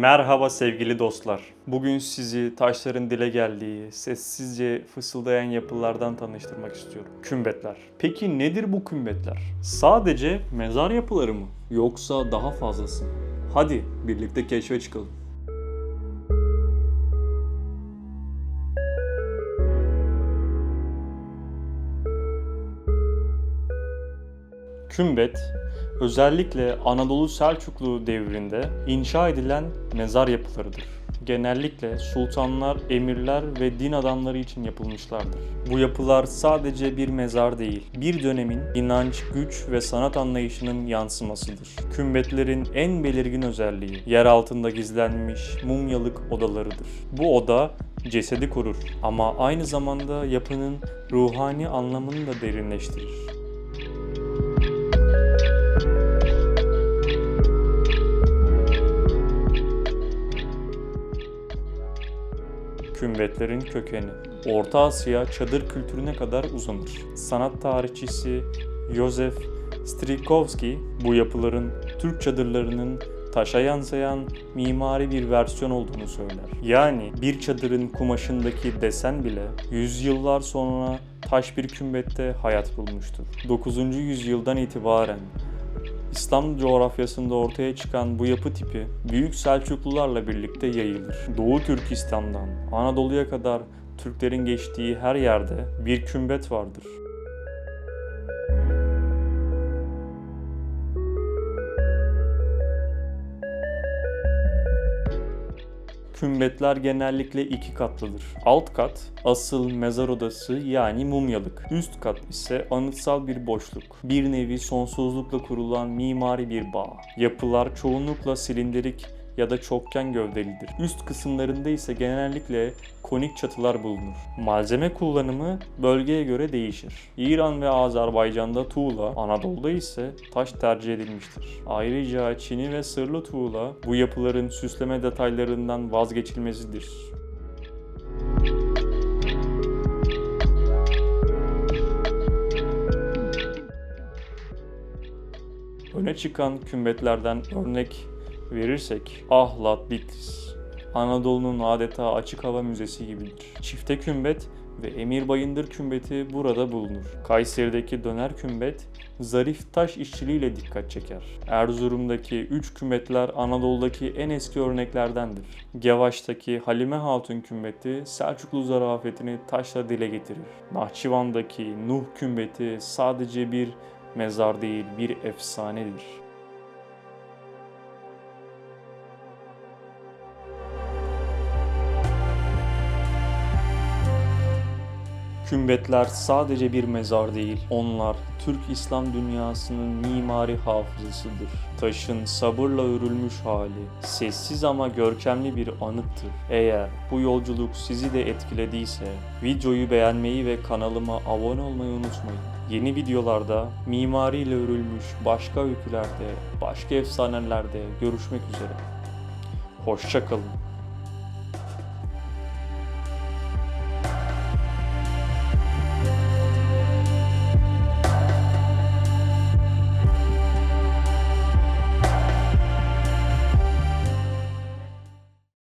Merhaba sevgili dostlar. Bugün sizi taşların dile geldiği, sessizce fısıldayan yapılardan tanıştırmak istiyorum. Kümbetler. Peki nedir bu kümbetler? Sadece mezar yapıları mı? Yoksa daha fazlası mı? Hadi birlikte keşfe çıkalım. Kümbet, özellikle Anadolu Selçuklu devrinde inşa edilen mezar yapılarıdır. Genellikle sultanlar, emirler ve din adamları için yapılmışlardır. Bu yapılar sadece bir mezar değil, bir dönemin inanç, güç ve sanat anlayışının yansımasıdır. Kümbetlerin en belirgin özelliği yer altında gizlenmiş mumyalık odalarıdır. Bu oda cesedi korur ama aynı zamanda yapının ruhani anlamını da derinleştirir. Kümbetlerin kökeni Orta Asya çadır kültürüne kadar uzanır. Sanat tarihçisi Josef Strikovski bu yapıların Türk çadırlarının taşa yansıyan mimari bir versiyon olduğunu söyler. Yani bir çadırın kumaşındaki desen bile yüzyıllar sonra taş bir kümbette hayat bulmuştur. 9. yüzyıldan itibaren İslam coğrafyasında ortaya çıkan bu yapı tipi Büyük Selçuklularla birlikte yayılır. Doğu Türkistan'dan Anadolu'ya kadar Türklerin geçtiği her yerde bir kümbet vardır. Kümbetler genellikle iki katlıdır. Alt kat asıl mezar odası yani mumyalık. Üst kat ise anıtsal bir boşluk. Bir nevi sonsuzlukla kurulan mimari bir bağ. Yapılar çoğunlukla silindirik ya da çokgen gövdelidir. Üst kısımlarında ise genellikle konik çatılar bulunur. Malzeme kullanımı bölgeye göre değişir. İran ve Azerbaycan'da tuğla, Anadolu'da ise taş tercih edilmiştir. Ayrıca çini ve sırlı tuğla bu yapıların süsleme detaylarından vazgeçilmezidir. Öne çıkan kümbetlerden örnek verirsek Ahlat, Bitlis, Anadolu'nun adeta açık hava müzesi gibidir. Çifte kümbet ve Emir Bayındır kümbeti burada bulunur. Kayseri'deki döner kümbet zarif taş işçiliğiyle dikkat çeker. Erzurum'daki üç kümbetler Anadolu'daki en eski örneklerdendir. Gevaş'taki Halime Hatun kümbeti Selçuklu zarafetini taşla dile getirir. Nahçıvan'daki Nuh kümbeti sadece bir mezar değil bir efsanedir. Kümbetler sadece bir mezar değil, onlar Türk İslam dünyasının mimari hafızasıdır. Taşın sabırla örülmüş hali, sessiz ama görkemli bir anıttır. Eğer bu yolculuk sizi de etkilediyse, videoyu beğenmeyi ve kanalıma abone olmayı unutmayın. Yeni videolarda mimariyle örülmüş başka öykülerde, başka efsanelerde görüşmek üzere. Hoşçakalın.